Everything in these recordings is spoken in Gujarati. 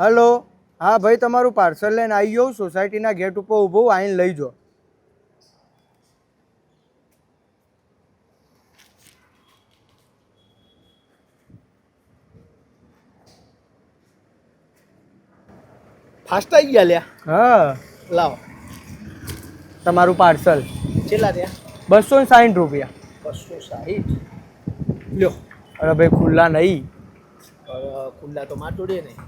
હલો હા ભાઈ તમારું પાર્સલ લઈને આવી જાઉં સોસાયટીના ગેટ ઉપર ઊભો આવીને લઈ જાઓ ફાસ્ટ આવી ગયા લ્યા. હા. લાવો. તમારું પાર્સલ કેટલા થયા બસો સાઠ રૂપિયા. બસો સાહીઠ લ્યો. અરે ભાઈ ખુલ્લા નહીં. ખુલ્લા તો માં જોડે નહીં.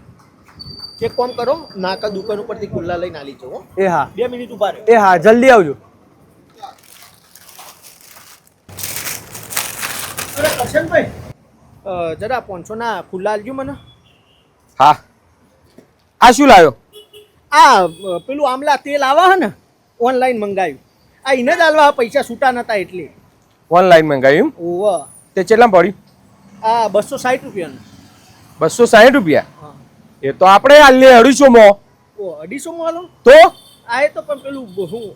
એક કામ કરો નાકા દુકાન ઉપરથી ખુલ્લા લઈને આલી જાઓ. એ હા. બે મિનિટ ઊભા રહે. એ હા જલ્દી આવજો. કરશનભાઈ જરા પાંચસો ના ખુલ્લા આલજો મને. હા. આ શું લાવ્યો? આ પેલું આમલા તેલ આવા હે ને ઓનલાઈન મંગાવ્યું આ એને જ આલવા પૈસા છૂટા નતા એટલે. ઓનલાઈન મંગાવ્યું ઓવા તે કેટલા પડ્યું? આ બસો સાઠ રૂપિયાનું. બસો સાઠ રૂપિયા? એ તો આપણે હાલને અઢીસો માં ઓ અઢીસો માં આલો તો? આ એ તો પણ પેલું હું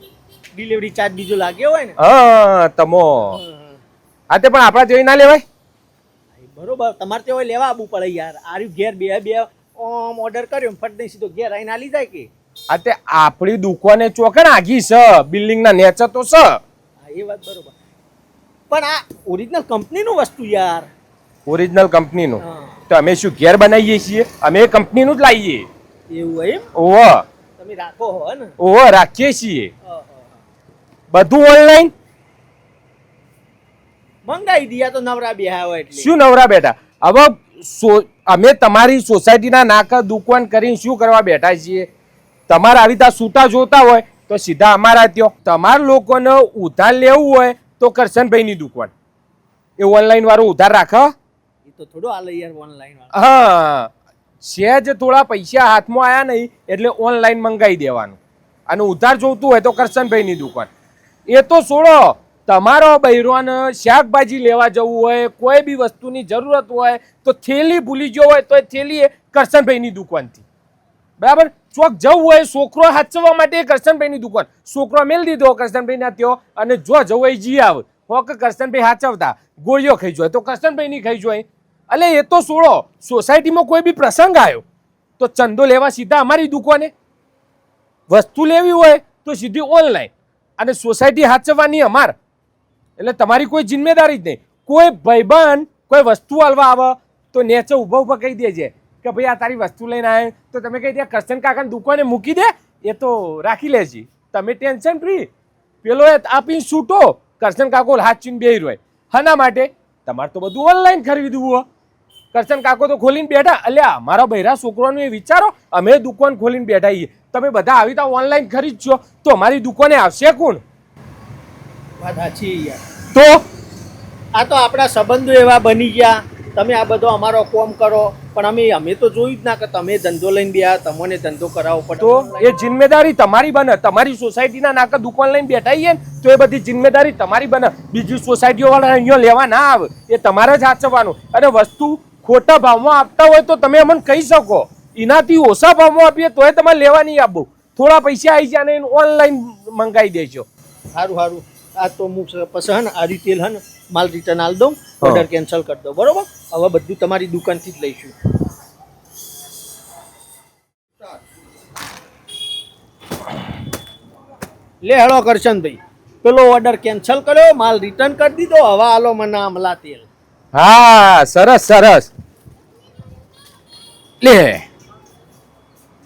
ડિલિવરી ચાર્જ બીજો લાગ્યો હોય ને? હા તમો. હા. તે પણ આપણા જોઈ ના લેવાય? બરોબર તમારે તે હોય લેવા આવવું પડે યાર. આર્યું ઘેર બે બે ઓમ ઓર્ડર કર્યો ને ફટ દઈ સીધો ઘેર આવીને આલી જાય કે? આ તે આપણી દુકાને ચોકણ આગી છે બિલ્ડિંગ ના નેચર તો છે. હા એ વાત બરોબર. પણ આ ઓરિજિનલ કંપનીનું વસ્તુ યાર. ઓરિજિનલ કંપનીનું તો અમે શું ઘેર બનાવીએ છીએ? અમે કંપનીનું જ લાવીએ. એવું એમ? ઓહો. તમે રાખો હો ને. ઓહો રાખીએ છીએ. બધું ઓનલાઈન. મંગાઈ દિયા તો નવરા બેહા હોય એટલે. શું નવરા બેઠા? હવે અમે તમારી સોસાયટીના નાકા દુકાન કરીને શું કરવા બેઠા છીએ? તમારે આવી રીતે સૂતા જોતા હોય તો સીધા અમારા ત્યો. તમારા લોકોને ઉધાર લેવું હોય તો કરશનભાઈની દુકાન. એ ઓનલાઈન વાળું ઉધાર રાખે તો થોડો આલે યાર ઓનલાઈન હા સહેજ થોડા પૈસા હાથમાં આવ્યા નહીં, એટલે ઓનલાઈન મંગાવી દેવાનું. અને ઉધાર જોતું હોય તો કરશનભાઈની દુકાન. એ તો છોડો, તમારો બૈરોને શાકભાજી લેવા જવું હોય, કોઈ બી વસ્તુની જરૂરત હોય, તો થેલી ભૂલી ગયો હોય તો એ થેલી કરશનભાઈની દુકાનથી. બરાબર? ચોક જવું હોય, છોકરો હાચવવા માટે કરશનભાઈની દુકાન. છોકરો મેલ દીધો કરશનભાઈના ત્યો અને જો જવું હોય જી આવ. હો કે કરશનભાઈ હાચવતા. ગોળીઓ ખાઈ જોઈએ તો કરશનભાઈની ખાઈ જોઈએ એટલે એ તો છોડો સોસાયટીમાં કોઈ બી પ્રસંગ આવ્યો, તો ચંદો લેવા સીધા અમારી દુકાને. વસ્તુ લેવી હોય તો સીધી ઓનલાઈન અને સોસાયટી હાચવવાની અમાર. એટલે તમારી કોઈ જિમ્મેદારી જ નહીં. કોઈ ભાઈબંધ કોઈ વસ્તુ હાલવા આવે, તો નેચે ઊભા ઊભા કહી દેજે કે ભાઈ, આ તારી વસ્તુ લઈને આવે તો તમે કહી દે કરશન કાકાની દુકાને મૂકી દે, એ તો રાખી લેજી. તમે ટેન્શન ફ્રી. પેલો આપીને છૂટો કરશન કાકો હાથ ચીન બેહી રહ્યો. હના માટે તમારે તો બધું ઓનલાઈન ખરીદવું હોય કરશન કાકો તો ખોલીને બેઠા. અલ્યા મારા બૈરા છોકરાનું એ વિચારો અમે દુકાન ખોલીને બેઠા છીએ. તમે બધા આવી રીતે ઓનલાઈન ખરીદજો તો અમારી દુકાને આવશે કોણ? વાત સાચી યાર. તો? આ તો આપણા સંબંધો એવા બની ગયા. તમે આ બધો અમારો કોમ કરો પણ અમે અમે તો જોયું જ ના કે તમે ધંધો લઈને ગયા તમને ધંધો કરાવવો પડે. તો એ જિમ્મેદારી તમારી બને. તમારી સોસાયટીના નાકા દુકાન લઈને બેઠા છીએ ને તો એ બધી જિમ્મેદારી તમારી બને. બીજી સોસાયટીઓ વાળા અહીંયા લેવા ના આવે. એ તમારે જ હાચવવાનું અને વસ્તુ ખોટા ભાવમાં આપતા હોય તો તમે અમને કહી શકો. એનાથી ઓછા ભાવમાં આપીએ તોય તમારે લેવા નહીં આપવું થોડા પૈસા આવી જાય ને ઓનલાઈન મંગાવી દેજો. સારું સારું આ તો હું પછી હે ને આ રિટેલ હે ને માલ રિટર્ન આલ દઉં ઓર્ડર કેન્સલ કરી દઉં. બરોબર? હવે બધું તમારી દુકાનથી જ લઈશું. લે હેળો કરશનભાઈ. પેલો ઓર્ડર કેન્સલ કર્યો માલ રિટર્ન કરી દીધો. હવે આલો મને આમલા તેલ હા સરસ સરસ. લે.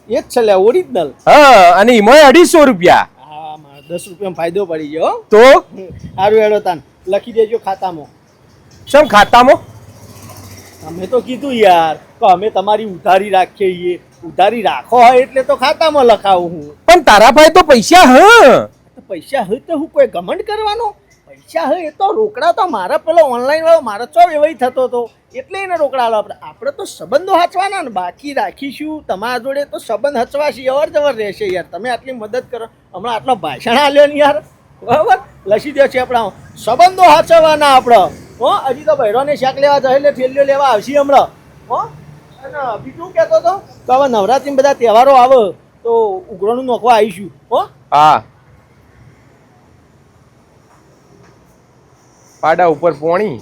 એ જ છે લે ઓરિજિનલ હા અને એમાં અઢીસો રૂપિયા. હા મારે દસ રૂપિયામાં ફાયદો પડી ગયો તો? સારું હેડો તાન લખી દેજો ખાતામાં. શું ખાતામાં? અમે તો કીધું યાર તો અમે તમારી ઉધારી રાખીએ. ઉધારી રાખો હોય એટલે તો ખાતામાં લખાવું હું. પણ તારા ભાઈ તો પૈસા હ. પૈસા હોય તો હું કોઈ ઘમંડ કરવાનો? પૈસા હોય એ તો રોકડા તો મારા પેલો ઓનલાઈન વાળો, મારો ચો એવાય થતો હતો? એટલે એને રોકડા આલો આપણે આપણે તો સંબંધો હાચવાના ને, બાકી રાખીશું. તમારા જોડે તો સંબંધ હચવાશે અવર જવર રહેશે યાર. તમે આટલી મદદ કરો. હમણાં આટલો ભાષણ આલ્યો ને યાર. બરાબર? લસી દે છે આપણા સંબંધો હાચવાના આપણો. હો, હજી તો બહેરોને શાક લેવા જાય એટલે થેલીઓ લેવા આવશે હમણાં. હો? અને બીજું કહેતો હતો તો હવે નવરાત્રી બધા તહેવારો આવે, તો ઉઘરોનું નોખવા આવીશું. હો? હા. પાડા ઉપર પોણી